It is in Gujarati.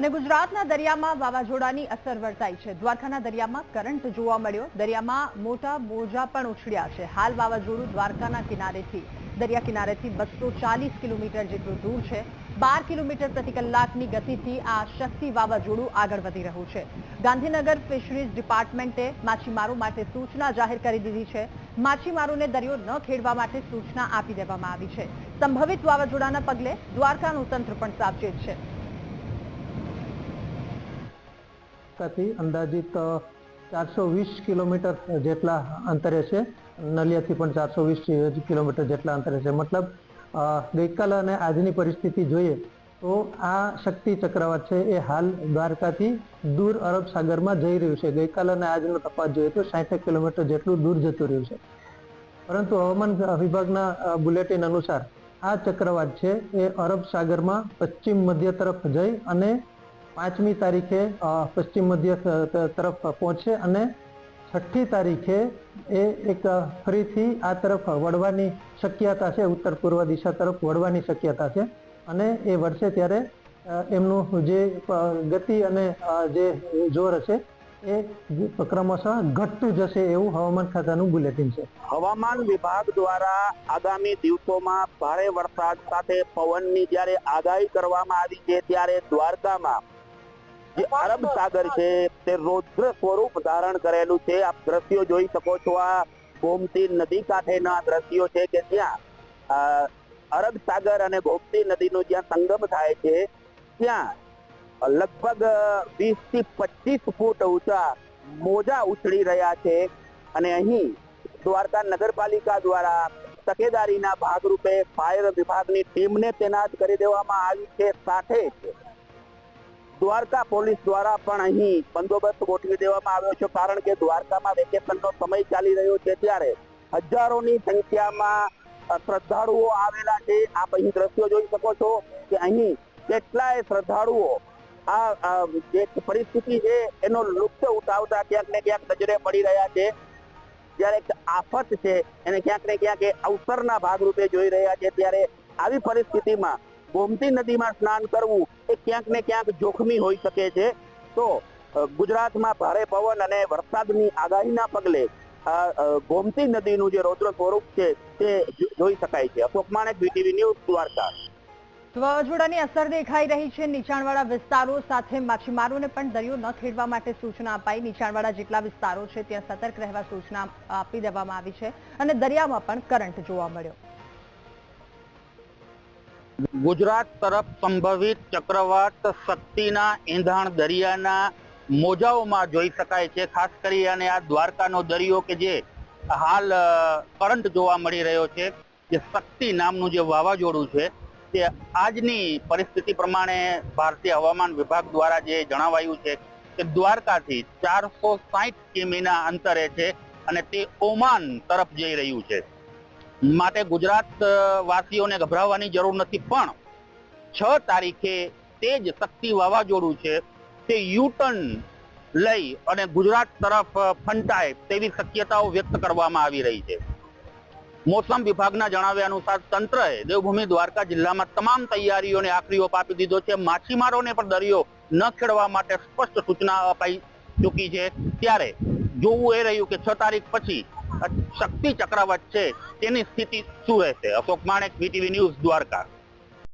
અને ગુજરાતના દરિયામાં વાવાઝોડાની અસર વર્તાઈ છે. દ્વારકાના દરિયામાં કરંટ જોવા મળ્યો. દરિયામાં મોટા મોજા પણ ઉછળ્યા છે. હાલ વાવાઝોડું દ્વારકાના કિનારેથી, દરિયા કિનારેથી બસો કિલોમીટર જેટલું દૂર છે. બાર કિલોમીટર પ્રતિ કલાકની ગતિથી આ શક્તિ વાવાઝોડું આગળ વધી રહ્યું છે. ગાંધીનગર ફિશરીઝ ડિપાર્ટમેન્ટે માછીમારો માટે સૂચના જાહેર કરી દીધી છે. માછીમારોને દરિયો ન ખેડવા માટે સૂચના આપી દેવામાં આવી છે. સંભવિત વાવાઝોડાના પગલે દ્વારકાનું તંત્ર પણ સાવચેત છે. થી અંદાજિત ચારસો વીસ કિલોમીટર જેટલા અંતરે છે. નલિયાથી પણ ચારસો વીસ કિલોમીટર જેટલા અંતરે છે. મતલબ ગઈકાલ અને આજની પરિસ્થિતિ જોઈએ તો આ શક્તિ ચક્રવાત છે એ હાલ દ્વારકાથી દૂર અરબ સાગરમાં જઈ રહ્યું છે. ગઈકાલ અને આજનો તપાસ જોઈએ તો સાઠ કિલોમીટર જેટલું દૂર જતું રહ્યું છે. પરંતુ હવામાન વિભાગના બુલેટિન અનુસાર આ ચક્રવાત છે એ અરબ સાગરમાં પશ્ચિમ મધ્ય તરફ જઈ અને પાંચમી તારીખે પશ્ચિમ મધ્ય તરફ પહોંચશે અને છઠ્ઠી તારીખે એ એક ફરીથી આ તરફ વળવાની શક્યતા છે, ઉત્તર પૂર્વ દિશા તરફ વળવાની શક્યતા છે. અને એ વળશે ત્યારે એમનું જે ગતિ અને જે જોર હશે એ ક્રમશઃ ઘટતું જશે એવું હવામાન ખાતાનું બુલેટિન છે. હવામાન વિભાગ દ્વારા આગામી દિવસોમાં ભારે વરસાદ સાથે પવનની જ્યારે આગાહી કરવામાં આવી છે, ત્યારે દ્વારકામાં જે અરબ સાગર છે તે રૌદ્ર સ્વરૂપ ધારણ કરેલું છે. આપ દ્રશ્યો જોઈ શકો છો આ ગોમતી નદી કાંઠેના દ્રશ્યો છે કે જ્યાં અરબ સાગર અને ગોમતી નદીનો જ્યાં સંગમ થાય છે ત્યાં લગભગ વીસથી પચીસ ફૂટ ઊંચા મોજા ઉછળી રહ્યા છે અને અહીં દ્વારકા નગરપાલિકા દ્વારા તકેદારીના ભાગરૂપે ફાયર વિભાગની ટીમને તૈનાત કરી દેવામાં આવી છે. સાથે જ દ્વારકા પોલીસ દ્વારા પણ અહીં બંદોબસ્ત ગોઠવી દેવામાં આવ્યો છે. કારણ કે દ્વારકામાં વેકેશનનો સમય ચાલી રહ્યો છે ત્યારે હજારોની સંખ્યામાં શ્રદ્ધાળુઓ આવેલા છે. આપ અહીં દ્રશ્યો જોઈ શકો છો કે અહીં કેટલાય શ્રદ્ધાળુઓ આ જે પરિસ્થિતિ છે એનો લુપ્ત ઉઠાવતા ક્યાંક ને ક્યાંક નજરે પડી રહ્યા છે. જ્યારે આફત છે એને ક્યાંક ને ક્યાંક અવસરના ભાગરૂપે જોઈ રહ્યા છે. ત્યારે આવી પરિસ્થિતિમાં ગોમતી નદીમાં સ્નાન કરવું એ ક્યાંક ને ક્યાંક જોખમી હોઈ શકે છે. તો ગુજરાતમાં ભારે પવન અને વરસાદની આગાહીના પગલે ગોમતી નદીનું જે રૌદ્ર સ્વરૂપ છે તે જોઈ શકાય છે. Ashok Manek VTV news, Dwarka. વાવાઝોડાની અસર દેખાઈ રહી છે. નીચાણવાળા વિસ્તારો સાથે માછીમારોને પણ દરિયો ન ખેડવા માટે સૂચના અપાઈ. નીચાણવાળા જેટલા વિસ્તારો છે, ત્યાં સતર્ક રહેવા સૂચના આપી દેવામાં આવી છે અને દરિયામાં પણ કરંટ જોવા મળ્યો. ગુજરાત તરફ સંભવિત ચક્રવાત શક્તિના એંધાણ દરિયાના મોજાઓમાં જોઈ શકાય છે. ખાસ કરી અને આ દ્વારકાનો દરિયો કે જે હાલ કરંટ જોવા મળી રહ્યો છે, જે શક્તિ નામનું જે વાવાઝોડું છે, તે આજની પરિસ્થિતિ પ્રમાણે ભારતીય હવામાન વિભાગ દ્વારા જે જણાવાયું છે કે દ્વારકાથી ચારસો સાહીઠ કિમીના અંતરે છે અને તે ઓમાન તરફ જઈ રહ્યું છે. માટે ગુજરાત વાસીઓને ગભરાવાની જરૂર નથી. પણ છ તારીખે તે જ શક્તિ વાવાઝોડું છે તે યુટર્ન લઈ અને ગુજરાત તરફ ફંટાય તેવી શક્યતાઓ વ્યક્ત કરવામાં આવી રહી છે. મોસમ વિભાગના જણાવ્યા અનુસાર તંત્રએ દેવભૂમિ દ્વારકા જિલ્લામાં તમામ તૈયારીઓને આખરી આપી દીધો છે. માછીમારોને પણ દરિયો ન ખેડવા માટે સ્પષ્ટ સૂચના અપાઈ ચૂકી છે. ત્યારે જોવું એ રહ્યું કે છ તારીખ પછી શક્તિ ચક્રવાત છે તેની સ્થિતિ શું રહેશે? Ashok Manek VTV news Dwarka.